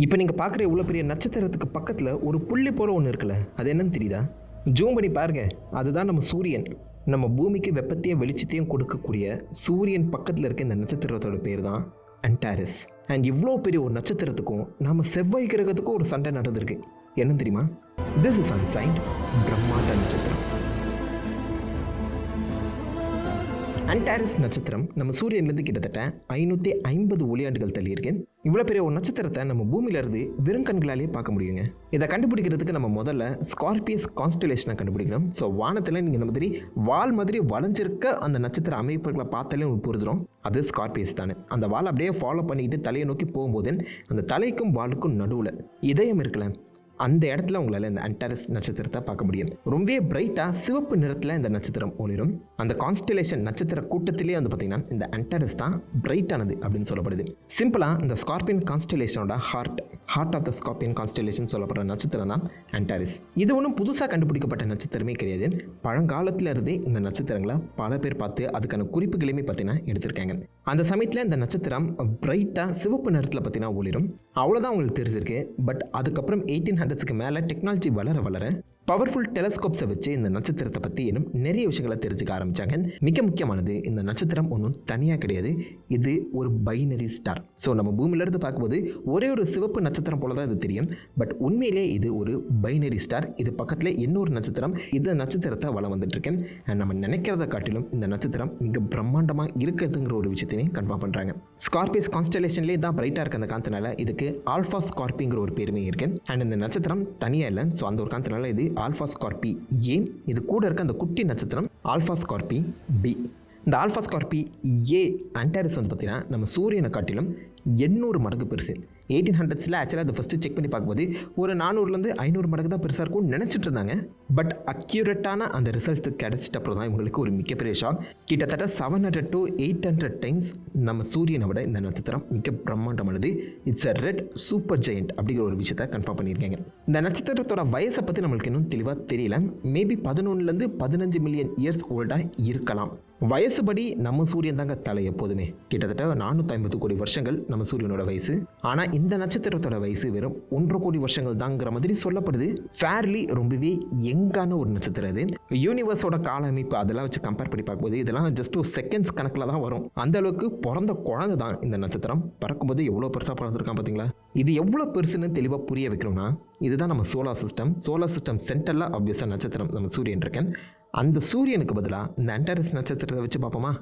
இப்போ நீங்கள் பார்க்குற இவ்வளோ பெரிய நட்சத்திரத்துக்கு பக்கத்தில் ஒரு புள்ளி போல் ஒன்று இருக்குல்ல அது என்னன்னு தெரியுதா? ஜூம் பண்ணி பாருங்க. அதுதான் நம்ம சூரியன். நம்ம பூமிக்கு வெப்பத்தையும் வெளிச்சத்தையும் கொடுக்கக்கூடிய சூரியன் பக்கத்தில் இருக்க இந்த நட்சத்திரத்தோட பேர் தான் அண்டாரிஸ் அண்ட் இவ்வளோ பெரிய ஒரு நட்சத்திரத்துக்கும் நம்ம செவ்வாய் கிரகத்துக்கும் ஒரு சண்டை நடந்திருக்கு. என்னன்னு தெரியுமா? திஸ் இஸ் அன்சைன்ட் பிரம்மாண்ட நட்சத்திரம். அன்டாரஸ் நட்சத்திரம் நம்ம சூரியன்லேருந்து கிட்டத்தட்ட ஐநூற்றி ஐம்பது ஒளியாண்டுகள் தள்ளி இவ்வளோ பெரிய ஒரு நட்சத்திரத்தை நம்ம பூமியிலேருந்து வெறும் கண்களாலே பார்க்க முடியுங்க. இதை கண்டுபிடிக்கிறதுக்கு நம்ம முதல்ல ஸ்கார்பியஸ் கான்ஸ்டலேஷனை கண்டுபிடிக்கணும். ஸோ வானத்தில் நீங்கள் இந்த மாதிரி வால் மாதிரி வளைஞ்சிருக்க அந்த நட்சத்திர அமைப்புகளை பார்த்தாலே உங்களுக்கு புரிஞ்சிடும் அது ஸ்கார்பியஸ் தானே. அந்த வால் அப்படியே ஃபாலோ பண்ணிட்டு தலையை நோக்கி போகும்போது அந்த தலைக்கும் வாலுக்கும் நடுவில் இதயம் இருக்கல அந்த இடத்துல உங்களால் இந்த அன்டாரஸ் நட்சத்திரத்தை பார்க்க முடியும். ரொம்பவே பிரைட்டாக சிவப்பு நிறத்தில் இந்த நட்சத்திரம் ஒளிரும். அந்த கான்ஸ்டலேஷன் நட்சத்திர கூட்டத்திலே வந்து பார்த்தீங்கன்னா இந்த அன்டாரஸ் தான் பிரைட்டானது அப்படின்னு சொல்லப்படுது. சிம்பிளாக இந்த scorpion கான்ஸ்டலேஷனோட heart heart of the scorpion constellation சொல்லப்படுற நட்சத்திரம் தான் அண்டாரிஸ் இது ஒன்றும் புதுசாக கண்டுபிடிக்கப்பட்ட நட்சத்திரமே கிடையாது. பழங்காலத்தில் இருந்தே இந்த நட்சத்திரங்களை பல பேர் பார்த்து அதுக்கான குறிப்புகளையுமே பார்த்தீங்கன்னா எடுத்திருக்காங்க. அந்த சமயத்தில் இந்த நட்சத்திரம் பிரைட்டாக சிவப்பு நிறத்தில் பார்த்தீங்கன்னா ஒளிரும். அவ்வளோதான் உங்களுக்கு தெரிஞ்சிருக்கு. பட் அதுக்கப்புறம் எயிட்டீன் ஹண்ட்ரட்ஸ்க்கு மேலே டெக்னாலஜி வளர வளர பவர்ஃபுல் டெலஸ்கோப்ஸை வச்சு இந்த நட்சத்திரத்தை பற்றி இன்னும் நிறைய விஷயங்களை தெரிஞ்சுக்க ஆரம்பித்தாங்க மிக முக்கியமானது இந்த நட்சத்திரம் ஒன்றும் தனியாக கிடையாது. இது ஒரு பைனரி ஸ்டார் ஸோ நம்ம பூமியிலேருந்து பார்க்கும்போது ஒரே ஒரு சிவப்பு நட்சத்திரம் போல தான் இது தெரியும். பட் உண்மையிலே இது ஒரு பைனரி ஸ்டார் இது பக்கத்தில் இன்னொரு நட்சத்திரம். இந்த நட்சத்திரத்தை வளம் வந்துட்டுருக்கேன் நம்ம நினைக்கிறத காட்டிலும் இந்த நட்சத்திரம் மிக பிரம்மாண்டமாக இருக்குதுங்கிற ஒரு விஷயத்தையும் கன்ஃபார்ம் பண்ணுறாங்க ஸ்கார்பியஸ் கான்ஸ்டலேஷன்லேயே தான் பிரைட்டாக இருக்க அந்த காந்தனால இதுக்கு ஆல்ஃபா ஸ்கார்பிங்கிற ஒரு பேருமே இருக்கு. அண்ட் இந்த நட்சத்திரம் தனியாக இல்லை. ஸோ அந்த ஒரு காந்தனால இது ஆல்ஃபா ஸ்கார்பி ஏ. இது கூட இருக்க அந்த குட்டி நட்சத்திரம் ஆல்ஃபா ஸ்கார்பி பி இந்த ஆல்ஃபா ஸ்கார்பி ஏ. அண்டாரிஸ் வந்து பார்த்தீங்கன்னா நம்ம சூரியனை காட்டிலும் எண்ணூறு மடங்கு பெருசு. எயிட்டீன் ஹண்ட்ரட்ஸில் ஆக்சுவலாக அதை ஃபஸ்ட்டு செக் பண்ணி பார்க்கும்போது ஒரு நானூறுலேருந்து ஐநூறு மடங்கு தான் பெருசாக இருக்கும்னு நினச்சிட்டு இருந்தாங்க. பட் அக்யூரேட்டான அந்த ரிசல்ட் கிடைச்சிட்ட அப்புறம் தான் இவங்களுக்கு ஒரு மிகப்பெரிய ஷாக் கிட்டத்தட்ட seven hundred to eight hundred times நம்ம சூரியனை விட இந்த நட்சத்திரம் மிக பிரம்மாண்டமானது it's a red super giant அப்படிங்கிற ஒரு விஷயத்தை கன்ஃபார்ம் பண்ணியிருக்காங்க. இந்த நட்சத்திரத்தோட வயசை பற்றி நம்மளுக்கு இன்னும் தெளிவாக தெரியல. மேபி பதினொன்றுலேருந்து பதினஞ்சு மில்லியன் இயர்ஸ் ஓல்டாக இருக்கலாம். வயசுபடி நம்ம சூரியன் தாங்க தலை எப்போதுமே. கிட்டத்தட்ட நானூற்றி ஐம்பது கோடி வருஷங்கள் நம்ம சூரியனோட வயசு. ஆனால் இந்த நட்சத்திரத்தோட வயசு வெறும் ஒன்றரை கோடி வருஷங்கள் தாங்கிற மாதிரி சொல்லப்படுது. ஃபேர்லி ரொம்பவே யங்கான ஒரு நட்சத்திரம் இது யூனிவர்ஸோட கால அமைப்பு அதெல்லாம் வச்சு கம்பேர் பண்ணி பார்க்கும்போது இதெல்லாம் ஜஸ்ட் ஒரு செகண்ட்ஸ் கணக்கில் தான் வரும். அந்த அளவுக்கு பிறந்த குழந்தை தான் இந்த நட்சத்திரம். பறக்கும்போது எவ்வளோ பெருசாக பிறந்திருக்கான் பார்த்தீங்களா? இது எவ்வளோ பெருசுன்னு தெளிவாக புரிய வைக்கணும்னா இதுதான் நம்ம சோலார் சிஸ்டம் சோலார் சிஸ்டம் சென்டரில் ஆப்வியஸாக நட்சத்திரம் நம்ம சூரியன் இருக்கேன். அந்த சூரியனுக்கு பதிலாக இந்த அண்டாரஸ் நட்சத்திரத்தை வச்சு பார்ப்போமா?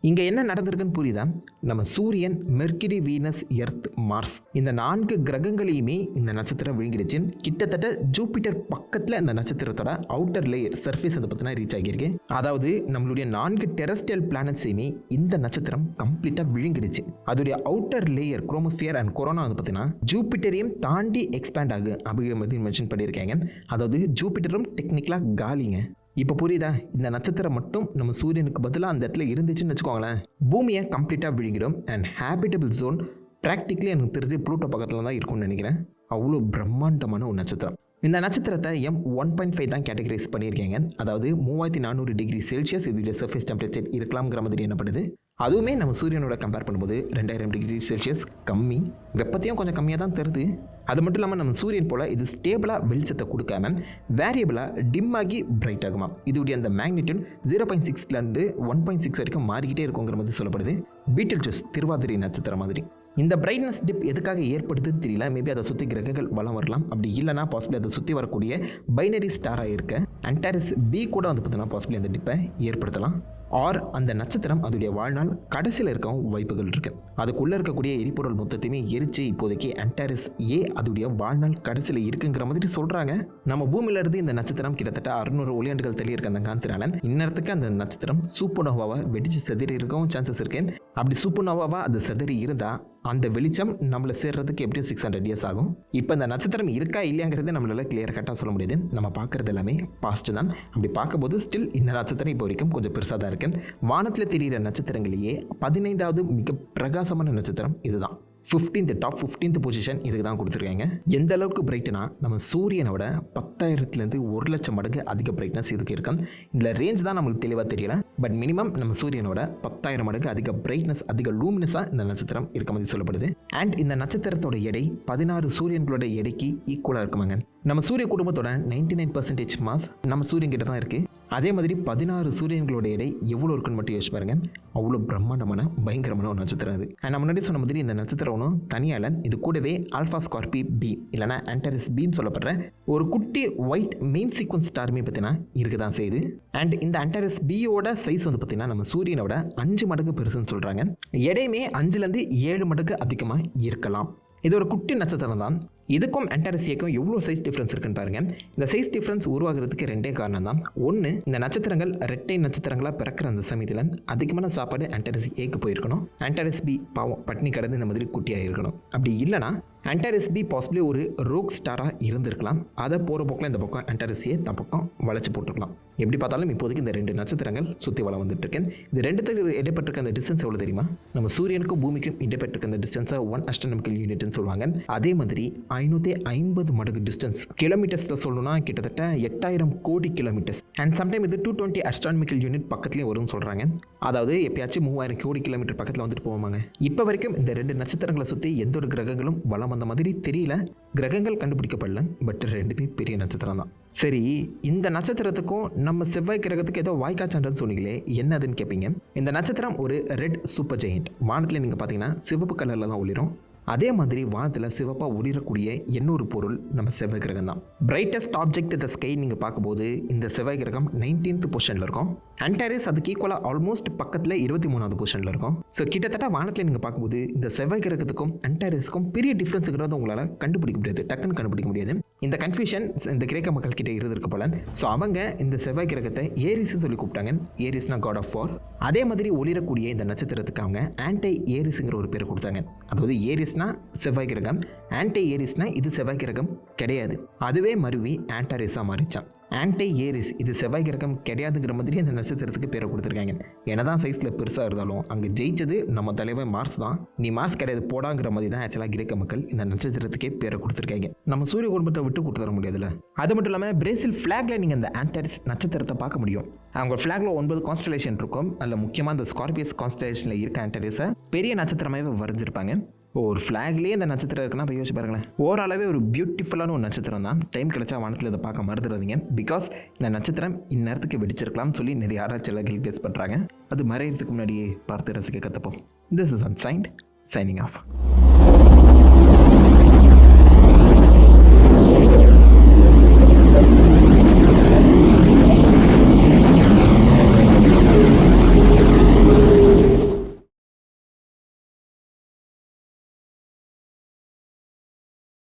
இங்கே என்ன நடந்திருக்குன்னு புரியுதா? நம்ம சூரியன் மெர்கிரி வீனஸ் எர்த் மார்ஸ் இந்த நான்கு கிரகங்களையுமே இந்த நட்சத்திரம் விழுங்கிடுச்சு. கிட்டத்தட்ட ஜூபிட்டர் பக்கத்தில் இந்த நட்சத்திரத்தோட அவுட்டர் லேயர் சர்ஃபேஸ் அதை பற்றினா ரீச் ஆகியிருக்கு. அதாவது நம்மளுடைய நான்கு டெரஸ்டியல் பிளானட்ஸையுமே இந்த நட்சத்திரம் கம்ப்ளீட்டாக விழுங்கிடுச்சு. அதோடைய outer layer chromosphere and corona வந்து பார்த்தீங்கன்னா ஜூபிட்டரையும் தாண்டி எக்ஸ்பேண்ட் ஆகு அப்படிங்கிற மாதிரி மென்ஷன் பண்ணியிருக்காங்க. அதாவது ஜூபிட்டரும் டெக்னிக்கலாக காலிங்க. இப்போ புரியுதா? இந்த நட்சத்திரம் மட்டும் நம்ம சூரியனுக்கு பதிலாக அந்த இடத்துல இருந்துச்சுன்னு வச்சுக்கோங்களேன். பூமியை கம்ப்ளீட்டாக விழுங்கிடும் அண்ட் ஹேபிட்டபிள் ஜோன் ப்ராக்டிக்கலி எனக்கு தெரிஞ்சு ப்ளூட்டோ பக்கத்தில் தான் இருக்கும்னு நினைக்கிறேன். அவ்வளோ பிரம்மாண்டமான ஒரு நட்சத்திரம். இந்த நட்சத்திரத்தை எம் ஒன் பாயிண்ட் ஃபைவ் தான் கேட்டகரைஸ் பண்ணியிருக்கீங்க. அதாவது மூவாயிரத்தி நானூறு டிகிரி செல்சியஸ் இதோடைய சர்ஃபேஸ் டெம்பரேச்சர் இருக்கலாம்ங்கிற மாதிரி என்னப்படுது? அதுவுமே நம்ம சூரியனோட கம்பேர் பண்ணும்போது ரெண்டாயிரம் டிகிரி செல்சியஸ் கம்மி. வெப்பத்தையும் கொஞ்சம் கம்மியாக தான் தருது. அது மட்டும் இல்லாமல் நம்ம சூரியன் போல் இது ஸ்டேபிளாக வெளிச்சத்தை கொடுக்காம வேரியபிளாக டிம் ஆகி பிரைட் ஆகுமா இதோடைய அந்த மேக்னிடியூட் ஜீரோ பாயிண்ட் சிக்ஸ்லேருந்து ஒன் பாயிண்ட் சிக்ஸ் வரைக்கும் மாறிக்கிட்டே இருக்குங்கிற மாதிரி சொல்லப்படுது. பீட்டில் செஸ் திருவாதிரை நட்சத்திரம் மாதிரி. இந்த பிரைட்னஸ் டிப் எதுக்காக ஏற்படுதுன்னு தெரியல. மேபி அதை சுற்றி கிரகங்கள் வளம் வரலாம். அப்படி இல்லைனா பாசிபிளி அதை சுற்றி வரக்கூடிய பைனரி ஸ்டாராக இருக்க அண்டாரிஸ் பி கூட வந்து பார்த்தீங்கன்னா பாசிபிளி அந்த டிப்பை ஏற்படுத்தலாம். ஆர் அந்த நட்சத்திரம் அதோடைய வாழ்நாள் கடைசியில் இருக்கவும் வாய்ப்புகள் இருக்கு. அதுக்குள்ளே இருக்கக்கூடிய எரிபொருள் மொத்தத்தையுமே எரிச்சு இப்போதைக்கு அன்டாரிஸ் ஏ அதோடைய வாழ்நாள் கடைசியில் இருக்குங்கிற மாதிரி சொல்கிறாங்க நம்ம பூமியில இருந்து இந்த நட்சத்திரம் கிட்டத்தட்ட அறுநூறு ஒளியாண்டுகள் தள்ளி இருக்க அந்த காந்தினால இந்நேரத்துக்கு அந்த நட்சத்திரம் சூப்பர்னோவாவை வெடிச்சு செதறி இருக்கவும் சான்சஸ் இருக்கு. அப்படி சூப்பர்னோவாவா அது செதறி இருந்தால் அந்த வெளிச்சம் நம்மளை சேர்றதுக்கு எப்படியும் சிக்ஸ் ஹண்ட்ரட் இயர்ஸ் ஆகும். இப்போ இந்த நட்சத்திரம் இருக்கா இல்லையாங்கிறது நம்மளால கிளியர் கட்டாக சொல்ல முடியாது. நம்ம பார்க்குறது எல்லாமே பாஸ்ட் தான். அப்படி பார்க்கும்போது ஸ்டில் இந்த நட்சத்திரம் இப்போ வரைக்கும் கொஞ்சம் பெருசாக தான் இருக்கு வானத்தில் தெரிகிற நட்சத்திரங்களையே பதினைந்தாவது மிக பிரகாசமான நட்சத்திரம் இதுதான். ஃபிஃப்டீன்த் டாப் ஃபிஃப்டீன்த் பொசிஷன் இதுக்கு தான் கொடுத்துருக்காங்க. எந்த அளவுக்கு பிரைட்னா நம்ம சூரியனோட பத்தாயிரத்துலேருந்து ஒரு லட்சம் மடங்கு அதிக பிரைட்னஸ் இதுக்கு இருக்கும் இதில் ரேஞ்ச் தான் நம்மளுக்கு தெளிவாக தெரியல. பட் மினிமம் நம்ம சூரியனோட பத்தாயிரம் மடங்கு அதிக பிரைட்னஸ் அதிக லூமினஸாக இந்த நட்சத்திரம் இருக்க மாதிரி சொல்லப்படுது. அண்ட் இந்த நட்சத்திரத்தோட எடை பதினாறு சூரியன்களோட எடைக்கு ஈக்குவலாக இருக்குமாங்க. நம்ம சூரிய குடும்பத்தோட நைன்டி நைன் பர்சன்டேஜ் மாஸ் நம்ம சூரியன் கிட்ட தான் இருக்குது அதே மாதிரி பதினாறு சூரியன்களோட எடை எவ்வளோ இருக்குன்னு மட்டும் யோசிச்சு பாருங்க. அவ்வளோ பிரம்மாண்டமான பயங்கரமான ஒரு நட்சத்திரம் அது. நான் முன்னாடி சொன்ன மாதிரி இந்த நட்சத்திரம் ஒன்றும் தனியால் இது கூடவே ஆல்ஃபா ஸ்கார்பி பி இல்லைனா ஆன்டரிஸ் பின்னு சொல்லப்படுற ஒரு குட்டி ஒயிட் மெயின் சீக்வன்ஸ் ஸ்டாருமே பார்த்தீங்கன்னா இருக்க தான் செய்யுது. அண்ட் இந்த ஆன்டரிஸ் பியோட சைஸ் வந்து பார்த்தீங்கன்னா நம்ம சூரியனோட அஞ்சு மடங்கு பெருசுன்னு சொல்கிறாங்க எடையுமே அஞ்சுலேருந்து ஏழு மடங்கு அதிகமாக இருக்கலாம். இது ஒரு குட்டி நட்சத்திரம் தான் இதுக்கும் ஆன்டாரசியக்கும் எவ்வளோ சைஸ் டிஃப்ரென்ஸ் இருக்குன்னு பாருங்க. இந்த சைஸ் டிஃப்ரென்ஸ் உருவாகிறதுக்கு ரெண்டே காரணம் தான். ஒன்று இந்த நட்சத்திரங்கள் ரெட்டை நட்சத்திரங்களாக பிறக்கிற அந்த சமயத்தில் அதிகமான சாப்பாடு அண்டாரசி ஏக்கு போயிருக்கணும். அண்டாரஸ் பி பாவம் பட்னி கடந்து இந்த மாதிரி குட்டியாக இருக்கணும். அப்படி இல்லைனா அண்டாரஸ் பி பாசிபிளி ஒரு ரோக் ஸ்டாராக இருந்திருக்கலாம். அதை போகிற பக்கம் இந்த பக்கம் ஆன்டாரசியை இந்த பக்கம் வளைச்சி போட்டுருக்கலாம் எப்படி பார்த்தாலும் இப்போதைக்கு இந்த ரெண்டு நட்சத்திரங்கள் சுற்றி வளம் வந்துட்டு இருக்கேன் இது ரெண்டுத்துக்கு இடைப்பட்டிருக்க அந்த டிஸ்டன்ஸ் எவ்வளோ தெரியுமா? நம்ம சூரியனுக்கும் பூமிக்கும் இடைப்பட்டிருக்க அந்த டிஸ்டன்ஸை ஒன் அஸ்ட்ரானமிக்கல் யூனிட்னு சொல்லுவாங்க. அதே மாதிரி ஐநூற்றி ஐம்பது மடங்கு டிஸ்டன்ஸ் கிலோமீட்டர்ஸில் சொல்லணும்னா கிட்டத்தட்ட எட்டாயிரம் கோடி கிலோமீட்டர்ஸ் அண்ட் சம்டைம் இது டூ டுவெண்ட்டி அஸ்ட்ரானமிக்கல் யூனிட் பக்கத்துலேயே வரும்னு சொல்கிறாங்க அதாவது எப்பயாச்சும் மூவாயிரம் கோடி கிலோமீட்டர் பக்கத்தில் வந்துட்டு போவாங்க. இப்போ வரைக்கும் இந்த ரெண்டு நட்சத்திரங்களை சுற்றி எந்த ஒரு கிரகங்களும் வளம் வந்த மாதிரி தெரியல. கிரகங்கள் கண்டுபிடிக்கப்படல. பட் ரெண்டுமே பெரிய நட்சத்திரம் தான். சரி இந்த நட்சத்திரத்துக்கும் நம்ம செவ்வாய் கிரகத்துக்கு ஏதோ வாய்க்காச்சான்றன்னு சொன்னீங்களே என்னதுன்னு கேட்பீங்க இந்த நட்சத்திரம் ஒரு ரெட் சூப்பர் ஜெயிண்ட் வானத்தில் நீங்கள் பார்த்தீங்கன்னா சிவப்பு கலரில் தான் ஒளிரும். அதே மாதிரி வானத்தில் சிவப்பாக ஒளிரக்கூடிய இன்னொரு பொருள் நம்ம செவ்வாய் கிரகம் தான். பிரைட்டஸ்ட் ஆப்ஜெக்ட் த ஸ்கை நீங்கள் பார்க்கும்போது இந்த செவ்வாய் கிரகம் நைன்டீன்த் பொசிஷனில் இருக்கும். அண்டாரிஸ் அதுக்கு ஈக்குவலாக ஆல்மோஸ்ட் பக்கத்தில் இருபத்தி மூணாவது பொசிஷனில் இருக்கும். ஸோ கிட்டத்தட்ட வானத்தில் நீங்கள் பார்க்கும்போது இந்த செவ்வாய் கிரகத்துக்கும் அன்டாரிஸுக்கும் பெரிய டிஃப்ரென்ஸ் இருக்கிறத உங்களால் கண்டுபிடிக்க முடியாது டக்குன்னு கண்டுபிடிக்க முடியாது. இந்த கன்ஃபியூஷன் இந்த கிரேக்க மக்கள் கிட்ட இருந்திருக்க போல. ஸோ அவங்க இந்த செவ்வாய் கிரகத்தை ஏரிஸ்னு சொல்லி கூப்பிட்டாங்க. ஏரிஸ்னா காட் ஆஃப் வார் அதே மாதிரி ஒளிரக்கூடிய இந்த நட்சத்திரத்துக்கு அவங்க ஆன்டை ஏரிஸுங்கிற ஒரு பேர் கொடுத்தாங்க. அதாவது ஏரிஸ்னா செவ்வாய் கிரகம் ஆன்டை ஏரிஸ்னா இது செவ்வாய் கிரகம் கிடையாது. அதுவே மருவி ஆன்டாரிஸாக மாறிச்சான். ஆன்டை ஏரிஸ் இது செவ்வாய் கிரகம் கிடையாதுங்கிற மாதிரி அந்த நட்சத்திரத்துக்கு பேரை கொடுத்துருக்காங்க. என்னதான் சைஸில் பெருசாக இருந்தாலும் அங்கே ஜெயிச்சது நம்ம தலைவன் மார்ஸ் தான். நீ மார்ஸ் கிடையாது போடாங்கிற மாதிரி தான் ஆக்சுவலாக கிரேக்க மக்கள் இந்த நட்சத்திரத்துக்கே பேரை கொடுத்துருக்காங்க. நம்ம சூரிய குடும்பத்தை விட்டு கொடுத்துட முடியாதுல்ல? அது மட்டும் இல்லாமல் பிரேசில் ஃப்ளாக்ல நீங்கள் அந்த ஆன்டாரிஸ் நட்சத்திரத்தை பார்க்க முடியும். அவங்க ஃப்ளாக்ல ஒன்பது கான்ஸ்டலேஷன் இருக்கும். அதில் முக்கியமாக அந்த ஸ்கார்பியஸ் கான்ஸ்டலேஷனில் இருக்க ஆன்டாரிஸை பெரிய நட்சத்திரமாகவே வரைஞ்சிருப்பாங்க. ஒரு ஃப்ளாக்லேயே இந்த நட்சத்திரம் இருக்குன்னா இப்போ யோசிச்சு பாருங்களேன். ஓரளவே ஒரு பியூட்டிஃபுல்லான ஒரு நட்சத்திரம் தான். டைம் கிடைச்சா வானத்தில் இதை பார்க்க மறந்துடாதீங்க. பிகாஸ் இந்த நட்சத்திரம் இந்நேரத்துக்கு வெடிச்சிருக்கலாம்னு சொல்லி நிறைய ஆராய்ச்சியாளர்கள் பேஸ் பண்ணுறாங்க அது மறையிறதுக்கு முன்னாடியே பார்த்து ரசிக்க கற்றுப்போம் this is ancient shining of